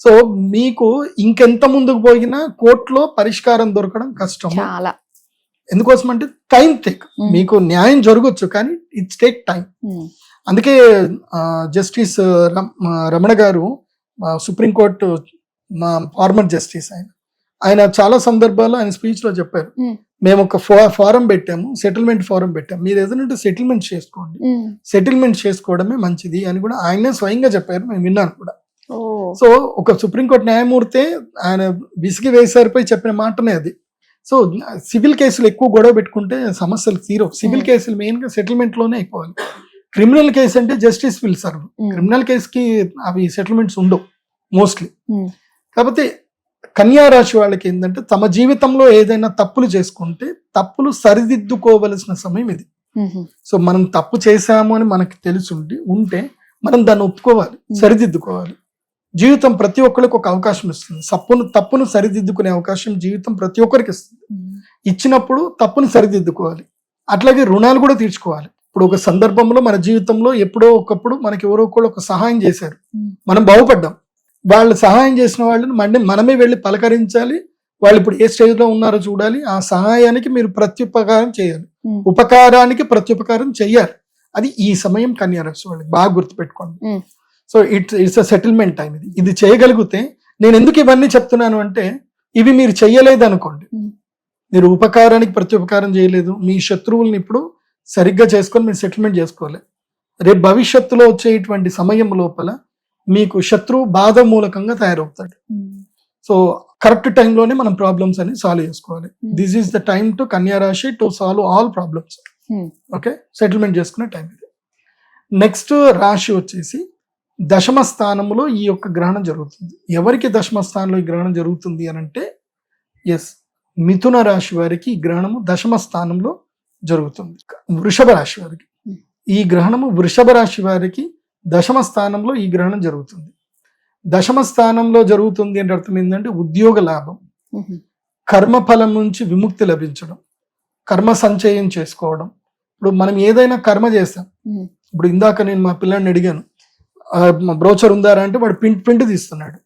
సో మీకు ఇంకెంత ముందుకు పోయినా కోర్టులో పరిష్కారం దొరకడం కష్టం. చాలా. ఎందుకోసం అంటే టైం టేక్. మీకు న్యాయం జరగచ్చు కానీ ఇట్స్ టేక్ టైం అందుకే justice Ramana garu Supreme Court మా ఫార్మర్ జస్టిస్ ఆయన. ఆయన చాలా సందర్భాల్లో ఆయన స్పీచ్లో చెప్పారు. మేము ఒక ఫారం పెట్టాము సెటిల్మెంట్ ఫారం పెట్టాము. మీరు ఏదైనా సెటిల్మెంట్ చేసుకోండి. సెటిల్మెంట్ చేసుకోవడమే మంచిది అని కూడా ఆయనే స్వయంగా చెప్పారు. మేము విన్నాను కూడా. సో ఒక సుప్రీంకోర్టు న్యాయమూర్తే ఆయన విసిగి వేసారిపోయి చెప్పిన మాటనే అది. సో సివిల్ కేసులు ఎక్కువ గొడవ పెట్టుకుంటే సమస్యలు తీరవు. సివిల్. కేసులు మెయిన్గా సెటిల్మెంట్లోనే అయిపోవాలి. క్రిమినల్ కేసు అంటే జస్టిస్ విల్ సర్వ్. క్రిమినల్ కేసుకి అవి సెటిల్మెంట్స్ ఉండవు మోస్ట్లీ. కాకపోతే కన్యా రాశి వాళ్ళకి ఏంటంటే తమ జీవితంలో ఏదైనా తప్పులు చేసుకుంటే తప్పులు సరిదిద్దుకోవలసిన సమయం ఇది. సో మనం తప్పు చేశాము అని మనకి తెలిసి ఉంటే మనం దాన్ని ఒప్పుకోవాలి. సరిదిద్దుకోవాలి. జీవితం ప్రతి ఒక్కరికి ఒక అవకాశం ఇస్తుంది. తప్పును తప్పును సరిదిద్దుకునే అవకాశం జీవితం ప్రతి ఒక్కరికి ఇస్తుంది. ఇచ్చినప్పుడు తప్పును సరిదిద్దుకోవాలి. అట్లాగే రుణాలు కూడా తీర్చుకోవాలి. ఇప్పుడు ఒక సందర్భంలో మన జీవితంలో ఎప్పుడో ఒకప్పుడు మనకి ఎవరో ఒకళ్ళు ఒక సహాయం చేశారు. మనం బాగుపడ్డాం. వాళ్ళు సహాయం చేసిన వాళ్ళని మళ్ళీ మనమే వెళ్ళి పలకరించాలి. వాళ్ళు ఇప్పుడు ఏ స్టేజ్లో ఉన్నారో చూడాలి. ఆ సహాయానికి మీరు ప్రత్యుపకారం చేయాలి. ఉపకారానికి ప్రత్యుపకారం చెయ్యాలి అది ఈ సమయం కన్యారాశి వాళ్ళకి బాగా గుర్తుపెట్టుకోండి. So it's it's uh settlement time ఇది. ఇది చేయగలిగితే నేను ఎందుకు ఇవన్నీ చెప్తున్నాను అంటే ఇవి మీరు చెయ్యలేదు అనుకోండి. మీరు ఉపకారానికి ప్రత్యుపకారం చేయలేదు. మీ శత్రువుల్ని ఇప్పుడు సరిగ్గా చేసుకొని మీరు సెటిల్మెంట్ చేసుకోవాలి. రేపు భవిష్యత్తులో వచ్చేటువంటి సమయం లోపల మీకు శత్రువు బాధ మూలకంగా తయారవుతాడు. సో కరెక్ట్ టైంలోనే మనం ప్రాబ్లమ్స్ అని సాల్వ్ చేసుకోవాలి. This is the time to కన్యా రాశి to solve all problems okay settlement చేసుకునే టైం ఇది. నెక్స్ట్ రాశి వచ్చేసి దశమ స్థానంలో ఈ యొక్క గ్రహణం జరుగుతుంది. ఎవరికి దశమ స్థానంలో ఈ గ్రహణం జరుగుతుంది అని అంటే ఎస్ మిథున రాశి వారికి ఈ గ్రహణము దశమ స్థానంలో జరుగుతుంది. వృషభ రాశి వారికి. Hmm. ఈ గ్రహణము వృషభ రాశి వారికి దశమ స్థానంలో ఈ గ్రహణం జరుగుతుంది. దశమ స్థానంలో జరుగుతుంది అంటే అర్థం ఏంటంటే ఉద్యోగ లాభం. కర్మఫలం నుంచి విముక్తి లభించడం. కర్మ సంచయం చేసుకోవడం. ఇప్పుడు మనం ఏదైనా కర్మ చేస్తాం. ఇప్పుడు ఇందాక నేను మా పిల్లాడిని అడిగాను. "ఆ, మా బ్రోచర్ ఉందారా అంటే వాడు ప్రింట్ ప్రింట్ తీస్తున్నాడు.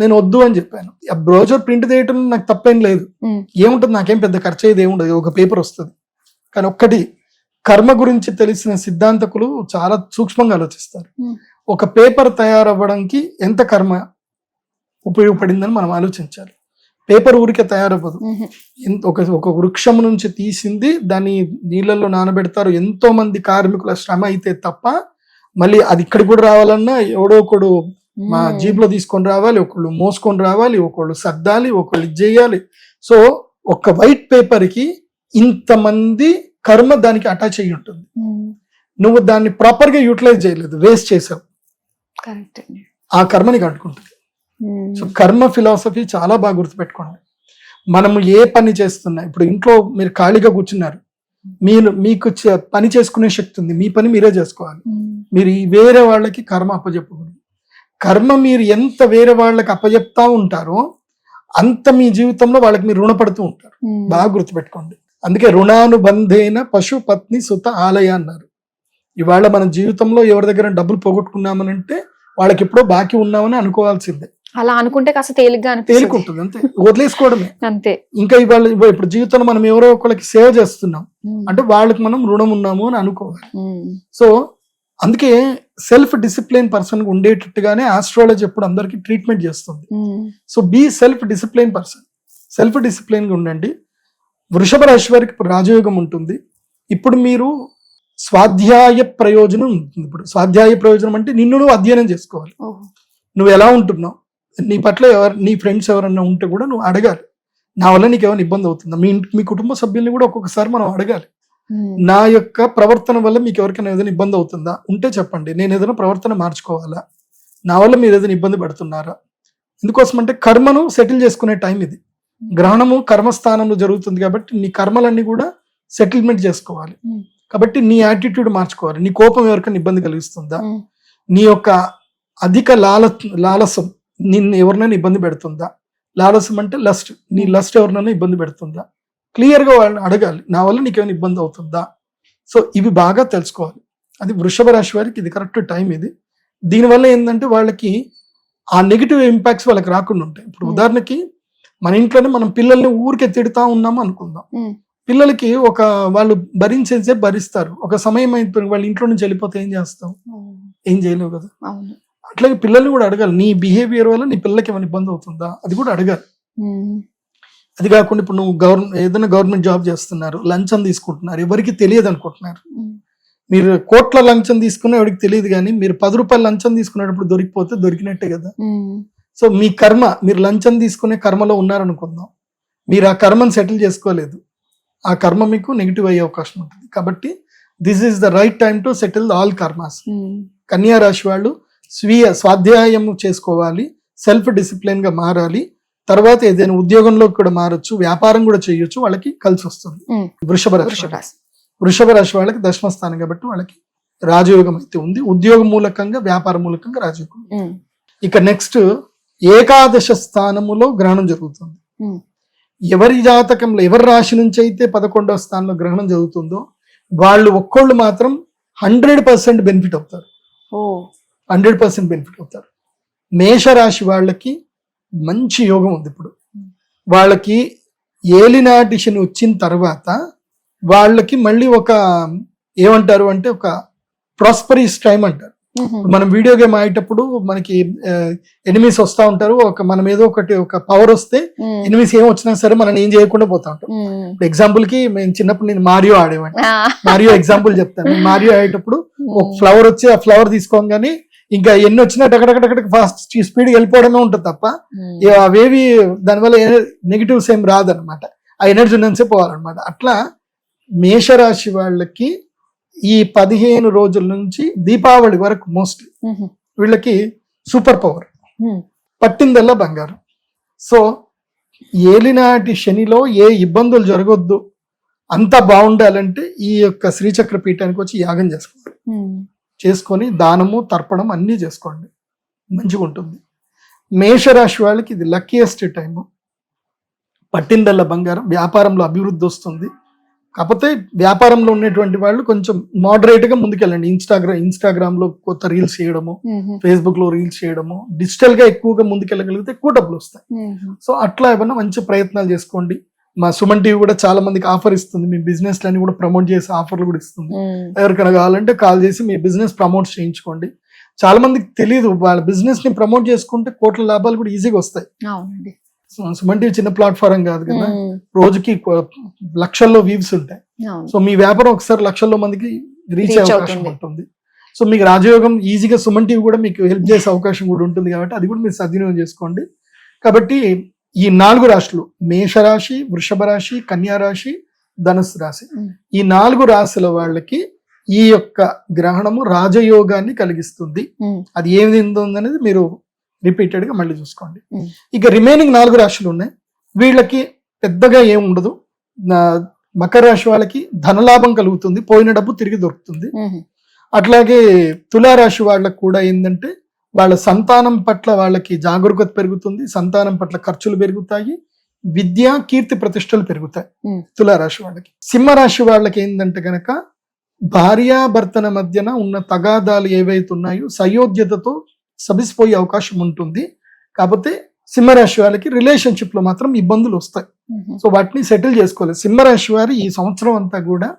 నేను వద్దు అని చెప్పాను. ఆ బ్రోచర్ ప్రింట్ తీయటం నాకు తప్పేం లేదు. ఏముంటుంది? నాకేం పెద్ద ఖర్చు అయ్యేది ఏముండదు. ఒక పేపర్ వస్తుంది. కానీ ఒక్కటి కర్మ గురించి తెలిసిన సిద్ధాంతకులు చాలా సూక్ష్మంగా ఆలోచిస్తారు. ఒక పేపర్ తయారవ్వడానికి ఎంత కర్మ ఉపయోగపడిందని మనం ఆలోచించాలి. పేపర్ ఊరికే తయారవ్వదు. ఒక ఒక వృక్షం నుంచి తీసింది దాన్ని నీళ్ళల్లో నానబెడతారు ఎంతో మంది కార్మికుల శ్రమ అయితే తప్ప మళ్ళీ అది ఇక్కడికి కూడా రావాలన్నా ఎవడో ఒకడు మా ఉమ్, జీప్లో తీసుకొని రావాలి ఒకళ్ళు మోసుకొని రావాలి ఒకళ్ళు సర్దాలి ఒకళ్ళు ఇది చేయాలి. సో ఒక వైట్ పేపర్కి ఇంతమంది కర్మ దానికి అటాచ్ అయ్యి ఉంటుంది. ఉమ్, నువ్వు దాన్ని ప్రాపర్గా యూటిలైజ్ చేయలేదు వేస్ట్ చేసావు. ఆ కర్మని కట్టుకుంటుంది. సో కర్మ ఫిలాసఫీ చాలా బాగా గుర్తుపెట్టుకోండి. మనము ఏ పని చేస్తున్నా ఇప్పుడు ఇంట్లో మీరు ఖాళీగా కూర్చున్నారు. మీరు మీకు పని చేసుకునే శక్తి ఉంది. మీ పని మీరే చేసుకోవాలి. ఉమ్, మీరు ఈ వేరే వాళ్ళకి కర్మ అప్పచెప్పకూడదు కర్మ మీరు ఎంత వేరే వాళ్ళకి అప్పచెప్తా ఉంటారో అంత మీ జీవితంలో వాళ్ళకి మీరు రుణపడుతూ ఉంటారు. బాగా గుర్తుపెట్టుకోండి. అందుకే రుణానుబంధేన పశు పత్ని సుత ఆలయ అన్నారు. ఇవాళ మన జీవితంలో ఎవరి దగ్గర డబ్బులు పోగొట్టుకున్నామనంటే వాళ్ళకి ఎప్పుడో బాకీ ఉన్నామని అనుకోవాల్సిందే. అలా అనుకుంటే కాస్త తేలిగ్గా తేలికుంటుంది అంతే. వదిలేసుకోవడమే. అంతే. ఇంకా ఇవాళ ఇప్పుడు జీవితంలో మనం ఎవరో ఒకరికి సేవ చేస్తున్నాం. అంటే వాళ్ళకి మనం రుణం ఉన్నాము అని అనుకోవాలి. సో అందుకే సెల్ఫ్ డిసిప్లిన్ పర్సన్ ఉండేటట్టుగానే ఆస్ట్రాలజీ ఎప్పుడు అందరికి ట్రీట్మెంట్ చేస్తుంది. So be self discipline person. Self డిసిప్లిన్గా ఉండండి. వృషభ రాశి వారికి రాజయోగం ఉంటుంది. ఇప్పుడు మీరు స్వాధ్యాయ ప్రయోజనం ఉంటుంది. ఇప్పుడు స్వాధ్యాయ ప్రయోజనం అంటే నిన్ను నువ్వు అధ్యయనం చేసుకోవాలి. నువ్వు ఎలా ఉంటున్నావు? నీ పట్ల ఎవరు నీ ఫ్రెండ్స్ ఎవరన్నా ఉంటే కూడా నువ్వు అడగాలి. నా వల్ల నీకు ఏమైనా ఇబ్బంది అవుతుందా? మీ మీ కుటుంబ సభ్యుల్ని కూడా ఒక్కొక్కసారి మనం అడగాలి. నా యొక్క ప్రవర్తన వల్ల మీకు ఎవరికైనా ఏదైనా ఇబ్బంది అవుతుందా? ఉంటే చెప్పండి. నేను ఏదైనా ప్రవర్తన మార్చుకోవాలా? నా వల్ల మీరు ఏదైనా ఇబ్బంది పడుతున్నారా? ఎందుకోసం అంటే కర్మను సెటిల్ చేసుకునే టైం ఇది. గ్రహణము కర్మస్థానంలో జరుగుతుంది కాబట్టి నీ కర్మలన్నీ కూడా సెటిల్మెంట్ చేసుకోవాలి. కాబట్టి నీ యాటిట్యూడ్ మార్చుకోవాలి. నీ కోపం ఎవరికైనా ఇబ్బంది కలిగిస్తుందా? నీ యొక్క అధిక లాల లాలసం నిన్ను ఎవరినైనా ఇబ్బంది పెడుతుందా? లాలసం అంటే లస్ట్ నీ లస్ట్ ఎవరినైనా ఇబ్బంది పెడుతుందా? క్లియర్గా వాళ్ళని అడగాలి. నా వల్ల నీకేమైనా ఇబ్బంది అవుతుందా? సో ఇవి బాగా తెలుసుకోవాలి. అది వృషభ రాశి వారికి ఇది కరెక్ట్ టైం ఇది. దీనివల్ల ఏంటంటే వాళ్ళకి ఆ నెగిటివ్ ఇంపాక్ట్స్ వాళ్ళకి రాకుండా ఉంటాయి. ఇప్పుడు. ఉదాహరణకి మన ఇంట్లోనే మనం పిల్లల్ని ఊరికే తిడతా ఉన్నాము అనుకుందాం. పిల్లలకి ఒక వాళ్ళు భరించేసే భరిస్తారు. ఒక సమయం అయిపోయి వాళ్ళ ఇంట్లో నుంచి వెళ్ళిపోతే ఏం చేస్తావు ఏం చేయలేవు కదా? అట్లాగే పిల్లల్ని కూడా అడగాలి. నీ బిహేవియర్ వల్ల నీ పిల్లలకి ఏమైనా ఇబ్బంది అవుతుందా? అది కూడా అడగాలి. అది కాకుండా ఇప్పుడు నువ్వు గవర్నమెంట్ ఏదైనా గవర్నమెంట్ జాబ్ చేస్తున్నారు లంచం తీసుకుంటున్నారు ఎవరికి తెలియదు అనుకుంటున్నారు. మీరు కోట్ల లంచం తీసుకున్న ఎవరికి తెలియదు కానీ మీరు పది రూపాయలు లంచం తీసుకునేటప్పుడు దొరికిపోతే దొరికినట్టే కదా. సో మీ కర్మ మీరు లంచం తీసుకునే కర్మలో ఉన్నారనుకుందాం మీరు ఆ కర్మను సెటిల్ చేసుకోలేదు ఆ కర్మ మీకు నెగిటివ్ అయ్యే అవకాశం ఉంటుంది కాబట్టి this is the right time to settle all karmas. కన్యా రాశి వాళ్ళు స్వీయ స్వాధ్యాయం చేసుకోవాలి సెల్ఫ్ డిసిప్లిన్గా మారాలి తర్వాత ఏదైనా ఉద్యోగంలో కూడా మారొచ్చు వ్యాపారం కూడా చేయొచ్చు వాళ్ళకి కలిసి వస్తుంది ఉమ్. వృషభ రాశి వృషభ. రాశి. వాళ్ళకి దశమ స్థానం కాబట్టి వాళ్ళకి రాజయోగం అయితే ఉంది ఉద్యోగ మూలకంగా వ్యాపార మూలకంగా రాజయోగం ఉమ్. ఇక నెక్స్ట్ ఏకాదశ స్థానములో గ్రహణం జరుగుతుంది. ఉమ్. ఎవరి జాతకంలో ఎవరి రాశి నుంచి అయితే పదకొండవ స్థానంలో గ్రహణం జరుగుతుందో వాళ్ళు ఒక్కళ్ళు మాత్రం హండ్రెడ్ పర్సెంట్ బెనిఫిట్ అవుతారు. ఓ. హండ్రెడ్ పర్సెంట్ బెనిఫిట్ అవుతారు. మేషరాశి వాళ్ళకి మంచి యోగం ఉంది ఇప్పుడు. వాళ్ళకి ఏలినాటి శని వచ్చిన తర్వాత వాళ్ళకి మళ్ళీ ఒక ఏమంటారు అంటే ఒక ప్రాస్పరీస్ టైం అంటారు. మనం వీడియో గేమ్ ఆడేటప్పుడు మనకి ఎనిమిస్ వస్తా ఉంటారు ఒక మనం ఏదో ఒకటి ఒక పవర్ వస్తే. ఎనిమిస్ ఏం వచ్చినా సరే మనం ఏం చేయకుండా పోతా ఉంటాం ఉమ్. ఇప్పుడు ఎగ్జాంపుల్కి మేము చిన్నప్పుడు నేను మారియో ఆడేవాడిని. మారియో ఎగ్జాంపుల్ చెప్తాను మారియో ఆడేటప్పుడు ఒక ఉమ్. ఫ్లవర్ వచ్చి ఆ ఫ్లవర్ తీసుకోగానే ఇంకా ఎన్ని వచ్చినా టకటకటక ఫాస్ట్ స్పీడ్ వెళ్ళిపోవడమే ఉంటుంది తప్ప అవేవి దానివల్ల నెగిటివ్స్ ఏం రాదనమాట ఆ ఎనర్జీ ఉన్నంతసే పోవాలన్నమాట అట్లా మేషరాశి వాళ్ళకి ఈ పదిహేను రోజుల నుంచి దీపావళి వరకు మోస్ట్లీ. వీళ్ళకి సూపర్ పవర్. పట్టిందల్లా బంగారం. సో ఏలినాటి శనిలో ఏ ఇబ్బందులు జరగొద్దు. అంతా బాగుండాలంటే ఈ యొక్క శ్రీచక్ర పీఠానికి వచ్చి యాగం చేసుకోండి. చేసుకొని దానము తర్పణం అన్నీ చేసుకోండి. మంచిగా ఉంటుంది. మేషరాశి వాళ్ళకి ఇది లక్కీయెస్ట్ టైము. పట్టిందల్ల బంగారం. వ్యాపారంలో అభివృద్ధి వస్తుంది. కాకపోతే వ్యాపారంలో ఉన్నటువంటి వాళ్ళు కొంచెం moderate గా ముందుకెళ్ళండి. ఇన్స్టాగ్రామ్ ఇన్స్టాగ్రామ్లో కొత్త రీల్స్ చేయడము. ఫేస్బుక్లో రీల్స్ చేయడము డిజిటల్గా ఎక్కువగా ముందుకెళ్ళగలిగితే ఎక్కువ డబ్బులు వస్తాయి. సో అట్లా ఏమన్నా మంచి ప్రయత్నాలు చేసుకోండి. మా సుమన్ టీవీ కూడా చాలా మందికి ఆఫర్ ఇస్తుంది. మీ బిజినెస్ లని కూడా ప్రమోట్ చేసి ఆఫర్లు కూడా ఇస్తుంది. ఎవరికైనా కావాలంటే కాల్ చేసి మీ బిజినెస్ ప్రమోట్ చేయించుకోండి. చాలా మందికి తెలియదు వాళ్ళ బిజినెస్ని ప్రమోట్ చేసుకుంటే కోట్ల లాభాలు కూడా ఈజీగా వస్తాయి. సుమన్ టీవీ చిన్న ప్లాట్ఫారం కాదు కదా. రోజుకి లక్షల్లో వ్యూస్ ఉంటాయి సో మీ వ్యాపారం ఒకసారి లక్షల్లో మందికి రీచ్ అయ్యే అవకాశం. ఉంటుంది సో మీకు రాజయోగం ఈజీగా సుమన్ టీవీ కూడా మీకు హెల్ప్ చేసే అవకాశం కూడా ఉంటుంది కాబట్టి అది కూడా మీరు సద్వినియోగం చేసుకోండి కాబట్టి ఈ నాలుగు రాశులు మేషరాశి వృషభ రాశి కన్యా రాశి ధనుసు రాశి. ఈ నాలుగు రాశుల వాళ్ళకి ఈ యొక్క గ్రహణము రాజయోగాన్ని కలిగిస్తుంది. అది ఏమి అనేది మీరు రిపీటెడ్గా మళ్ళీ చూసుకోండి. ఇక రిమైనింగ్ నాలుగు రాశులు ఉన్నాయి. వీళ్ళకి పెద్దగా ఏం ఉండదు. మకర రాశి వాళ్ళకి ధనలాభం కలుగుతుంది. పోయిన డబ్బు తిరిగి దొరుకుతుంది. అట్లాగే తులారాశి వాళ్ళకి కూడా ఏంటంటే వాళ్ళ సంతానం పట్ల వాళ్ళకి జాగరూకత పెరుగుతుంది. సంతానం పట్ల ఖర్చులు పెరుగుతాయి. విద్య కీర్తి ప్రతిష్టలు పెరుగుతాయి. తులారాశి వాళ్ళకి. సింహరాశి వాళ్ళకి ఏంటంటే గనక భార్యాభర్తల మధ్యన ఉన్న తగాదాలు ఏవైతే ఉన్నాయో సయోధ్యతతో సబిసిపోయే అవకాశం ఉంటుంది. కాకపోతే సింహరాశి వాళ్ళకి రిలేషన్షిప్లో మాత్రం ఇబ్బందులు వస్తాయి. సో వాటిని సెటిల్ చేసుకోవాలి. సింహరాశి వారు ఈ సంవత్సరం అంతా కూడా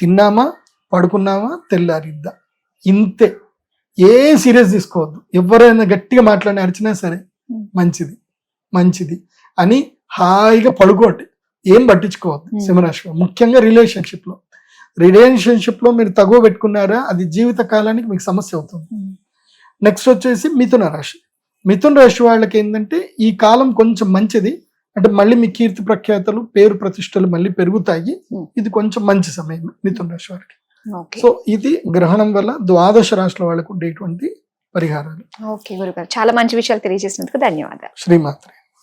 తిన్నామా పడుకున్నామా తెల్లారిద్దా ఇంతే. ఏ సీరియస్ తీసుకోవద్దు. ఎవరైనా గట్టిగా మాట్లాడి అరిచినా సరే. మంచిది. మంచిది. అని హాయిగా పడుకోండి. ఏం పట్టించుకోవద్దు. సింహరాశి వారు. ముఖ్యంగా రిలేషన్షిప్లో. రిలేషన్షిప్లో మీరు తగువ పెట్టుకున్నారా? అది జీవిత కాలానికి మీకు సమస్య అవుతుంది. నెక్స్ట్ వచ్చేసి మిథున రాశి. మిథున రాశి వాళ్ళకి ఏంటంటే ఈ కాలం కొంచెం మంచిది. అంటే మళ్ళీ మీ కీర్తి ప్రఖ్యాతలు పేరు ప్రతిష్టలు మళ్ళీ పెరుగుతాయి. Hmm. ఇది కొంచెం మంచి సమయం మిథున రాశి వారికి సో ఇది గ్రహణం వల్ల ద్వాదశ రాశుల వాళ్ళకు ఉండేటువంటి పరిహారాలు. ఓకే గురుగారు. చాలా మంచి విషయాలు తెలియజేసినందుకు ధన్యవాదాలు. శ్రీమాత్రే.